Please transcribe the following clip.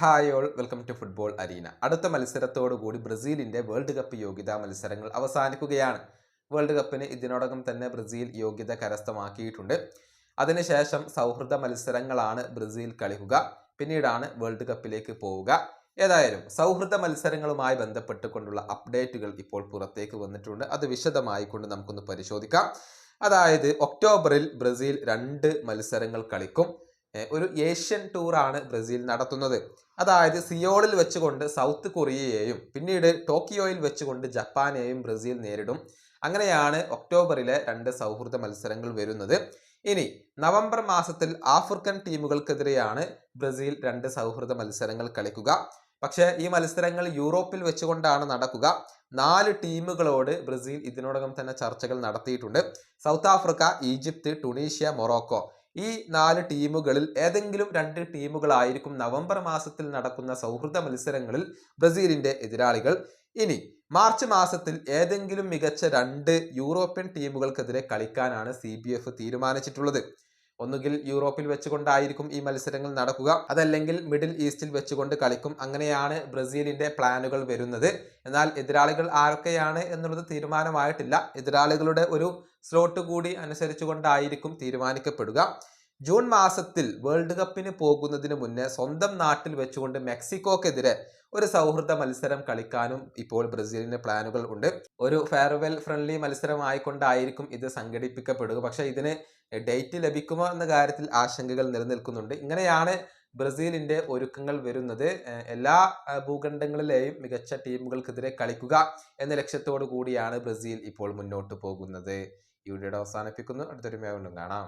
Hi all welcome to football arena അടുത്ത മത്സരത്തോടുകൂടി ബ്രസീലിന്റെ വേൾഡ് കപ്പ് യോഗ്യതാ മത്സരങ്ങൾ അവസാനിക്കുകയാണ്. വേൾഡ് കപ്പിന് ഇതിനോടകം തന്നെ ബ്രസീൽ യോഗ്യത കരസ്ഥമാക്കിയിട്ടുണ്ട്. അതിനുശേഷം സൗഹൃദ മത്സരങ്ങളാണ് ബ്രസീൽ കളിക്കുക. പിന്നീടാണ് വേൾഡ് കപ്പിലേക്ക് പോവുക. ഏതായാലും സൗഹൃദ മത്സരങ്ങളുമായി ബന്ധപ്പെട്ടുകൊണ്ടുള്ള അപ്ഡേറ്റുകൾ ഇപ്പോൾ പുറത്തേക്ക് വന്നിട്ടുണ്ട്. അത് വിശദമായി കൊണ്ട് നമുക്കൊന്ന് പരിശോധിക്കാം. അതായത് ഒക്ടോബറിൽ ബ്രസീൽ രണ്ട് മത്സരങ്ങൾ കളിക്കും. ഒരു ഏഷ്യൻ ടൂറാണ് ബ്രസീൽ നടത്തുന്നത്. അതായത് സിയോളിൽ വെച്ചുകൊണ്ട് സൗത്ത് കൊറിയയെയും പിന്നീട് ടോക്കിയോയിൽ വെച്ചുകൊണ്ട് ജപ്പാനെയും ബ്രസീൽ നേരിടും. അങ്ങനെയാണ് ഒക്ടോബറിലെ രണ്ട് സൗഹൃദ മത്സരങ്ങൾ വരുന്നത്. ഇനി നവംബർ മാസത്തിൽ ആഫ്രിക്കൻ ടീമുകൾക്കെതിരെയാണ് ബ്രസീൽ രണ്ട് സൗഹൃദ മത്സരങ്ങൾ കളിക്കുക. പക്ഷേ ഈ മത്സരങ്ങൾ യൂറോപ്പിൽ വെച്ചുകൊണ്ടാണ് നടക്കുക. നാല് ടീമുകളോട് ബ്രസീൽ ഇതിനോടകം തന്നെ ചർച്ചകൾ നടത്തിയിട്ടുണ്ട്. South Africa Egypt Tunisia Morocco. ഈ നാല് ടീമുകളിൽ ഏതെങ്കിലും രണ്ട് ടീമുകളായിരിക്കും നവംബർ മാസത്തിൽ നടക്കുന്ന സൗഹൃദ മത്സരങ്ങളിൽ ബ്രസീലിന്റെ എതിരാളികൾ. ഇനി മാർച്ച് മാസത്തിൽ ഏതെങ്കിലും മികച്ച രണ്ട് യൂറോപ്യൻ ടീമുകൾക്കെതിരെ കളിക്കാനാണ് സി തീരുമാനിച്ചിട്ടുള്ളത്. ഒന്നുകിൽ യൂറോപ്പിൽ വെച്ചുകൊണ്ടായിരിക്കും ഈ മത്സരങ്ങൾ നടക്കുക. അതല്ലെങ്കിൽ മിഡിൽ ഈസ്റ്റിൽ വെച്ചുകൊണ്ട് കളിക്കും. അങ്ങനെയാണ് ബ്രസീലിന്റെ പ്ലാനുകൾ വരുന്നത്. എന്നാൽ എതിരാളികൾ ആരൊക്കെയാണ് എന്നുള്ളത് തീരുമാനമായിട്ടില്ല. എതിരാളികളുടെ ഒരു സ്ലോട്ട് കൂടി അനുസരിച്ചുകൊണ്ടായിരിക്കും തീരുമാനിക്കപ്പെടുക. ജൂൺ മാസത്തിൽ വേൾഡ് കപ്പിന് പോകുന്നതിന് മുന്നേ സ്വന്തം നാട്ടിൽ വെച്ചുകൊണ്ട് മെക്സിക്കോക്കെതിരെ ഒരു സൗഹൃദ മത്സരം കളിക്കാനും ഇപ്പോൾ ബ്രസീലിന് പ്ലാനുകൾ ഉണ്ട്. ഒരു ഫെയർവെൽ ഫ്രണ്ട്ലി മത്സരമായിക്കൊണ്ടായിരിക്കും ഇത് സംഘടിപ്പിക്കപ്പെടുക. പക്ഷെ ഇതിന് ഡേറ്റ് ലഭിക്കുമോ എന്ന കാര്യത്തിൽ ആശങ്കകൾ നിലനിൽക്കുന്നുണ്ട്. ഇങ്ങനെയാണ് ബ്രസീലിന്റെ ഒരുക്കങ്ങൾ വരുന്നത്. എല്ലാ ഭൂഖണ്ഡങ്ങളിലെയും മികച്ച ടീമുകൾക്കെതിരെ കളിക്കുക എന്ന ലക്ഷ്യത്തോടു കൂടിയാണ് ബ്രസീൽ ഇപ്പോൾ മുന്നോട്ട് പോകുന്നത്. ഈ വീഡിയോയുടെ അവസാനിപ്പിക്കുന്നു. അടുത്തൊരു മേഖലും കാണാം.